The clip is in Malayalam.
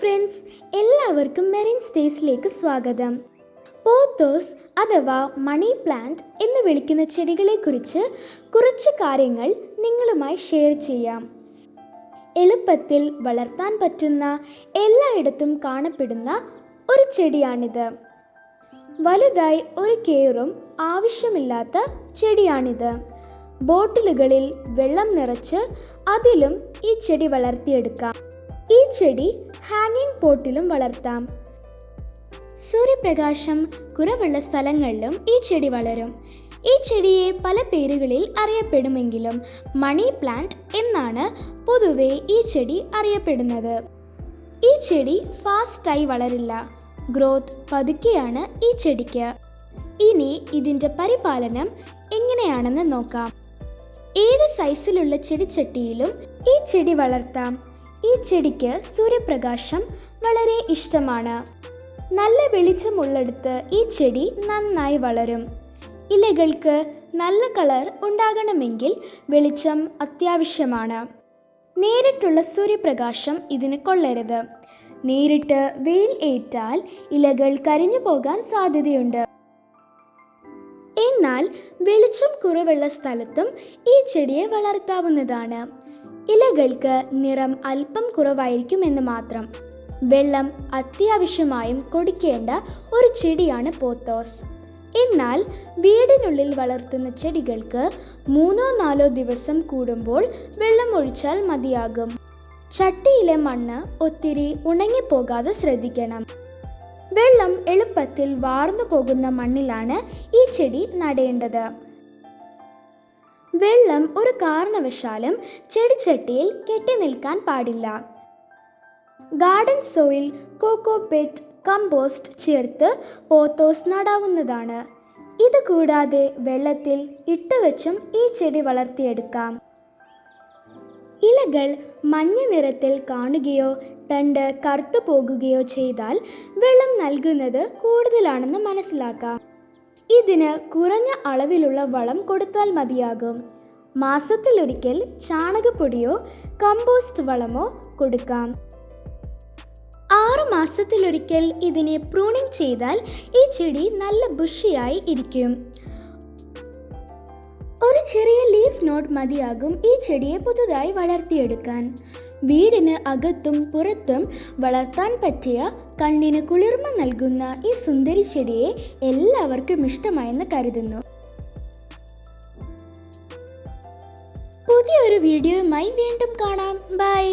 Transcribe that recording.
ഫ്രണ്ട്സ് എല്ലാവർക്കും മെറിൻ സ്റ്റേസിലേക്ക് സ്വാഗതം. പോത്തോസ് അഥവാ മണി പ്ലാന്റ് എന്ന് വിളിക്കുന്ന ചെടികളെക്കുറിച്ച് കുറച്ച് കാര്യങ്ങൾ നിങ്ങളുമായി ഷെയർ ചെയ്യാം. എളുപ്പത്തിൽ വളർത്താൻ പറ്റുന്ന എല്ലായിടത്തും കാണപ്പെടുന്ന ഒരു ചെടിയാണിത്. വലുതായി ഒരു കെയറും ആവശ്യമില്ലാത്ത ചെടിയാണിത്. ബോട്ടിലുകളിൽ വെള്ളം നിറച്ച് അതിലും ഈ ചെടി വളർത്തിയെടുക്കാം. ഈ ചെടി ഹാങ്ങിങ് പോട്ടിലും വളർത്താം. സൂര്യപ്രകാശം കുറവുള്ള സ്ഥലങ്ങളിലും ഈ ചെടി വളരും. ഈ ചെടിയെ പല പേരുകളിൽ അറിയപ്പെടുമെങ്കിലും മണി പ്ലാന്റ് എന്നാണ് പൊതുവെ ഈ ചെടി അറിയപ്പെടുന്നത്. ഈ ചെടി ഫാസ്റ്റായി വളരില്ല. ഗ്രോത്ത് പതുക്കെയാണ് ഈ ചെടിക്ക്. ഇനി ഇതിന്റെ പരിപാലനം എങ്ങനെയാണെന്ന് നോക്കാം. ഏത് സൈസിലുള്ള ചെടിച്ചട്ടിയിലും ഈ ചെടി വളർത്താം. ഈ ചെടിക്ക് സൂര്യപ്രകാശം വളരെ ഇഷ്ടമാണ്. നല്ല വെളിച്ചമുള്ളിടത്ത് ഈ ചെടി നന്നായി വളരും. ഇലകൾക്ക് നല്ല കളർ ഉണ്ടാകണമെങ്കിൽ വെളിച്ചം അത്യാവശ്യമാണ്. നേരിട്ടുള്ള സൂര്യപ്രകാശം ഇതിന് കൊള്ളരുത്. നേരിട്ട് വെയിൽ ഏറ്റാൽ ഇലകൾ കരിഞ്ഞു പോകാൻ സാധ്യതയുണ്ട്. എന്നാൽ വെളിച്ചം കുറവുള്ള സ്ഥലത്തും ഈ ചെടിയെ വളർത്താവുന്നതാണ്. ഇലകൾക്ക് നിറം അല്പം കുറവായിരിക്കും എന്ന് മാത്രം. വെള്ളം അത്യാവശ്യമായും കൊടുക്കേണ്ട ഒരു ചെടിയാണ് പോത്തോസ്. എന്നാൽ വീടിനുള്ളിൽ വളർത്തുന്ന ചെടികൾക്ക് മൂന്നോ നാലോ ദിവസം കൂടുമ്പോൾ വെള്ളം ഒഴിച്ചാൽ മതിയാകും. ചട്ടിയിലെ മണ്ണ് ഒത്തിരി ഉണങ്ങിപ്പോകാതെ ശ്രദ്ധിക്കണം. വെള്ളം എളുപ്പത്തിൽ വാർന്നു പോകുന്ന മണ്ണിലാണ് ഈ ചെടി നടേണ്ടത്. വെള്ളം ഒരു കാരണവശാലും ചെടിച്ചട്ടിയിൽ കെട്ടി നിൽക്കാൻ പാടില്ല. Garden soil coco peat compost ചേർത്ത് പോത്തോസ് നടാവുന്നതാണ്. ഇത് കൂടാതെ വെള്ളത്തിൽ ഇട്ടുവെച്ചും ഈ ചെടി വളർത്തിയെടുക്കാം. ഇലകൾ മഞ്ഞ നിറത്തിൽ കാണുകയോ തണ്ട് കറുത്തു പോകുകയോ ചെയ്താൽ വെള്ളം നൽകുന്നത് കൂടുതലാണെന്ന് മനസ്സിലാക്കാം. ഇതിന് കുറഞ്ഞ അളവിലുള്ള വളം കൊടുത്താൽ മതിയാകും. മാസത്തിലൊരിക്കൽ ചാണകപ്പൊടിയോ കമ്പോസ്റ്റ് വളമോ കൊടുക്കാം. ആറു മാസത്തിലൊരിക്കൽ ഇതിനെ പ്രൂണിംഗ് ചെയ്താൽ ഈ ചെടി നല്ല ബുഷിയായി ഇരിക്കും. ഒരു ചെറിയ ലീഫ് നോട്ട് മതിയാകും ഈ ചെടിയെ പുതുതായി വളർത്തിയെടുക്കാൻ. വീടിന് അകത്തും പുറത്തും വളർത്താൻ പറ്റിയ കണ്ണിന് കുളിർമ നൽകുന്ന ഈ സുന്ദരി ചെടിയെ എല്ലാവർക്കും ഇഷ്ടമായെന്ന് കരുതുന്നു. പുതിയൊരു വീഡിയോയുമായി വീണ്ടും കാണാം. ബൈ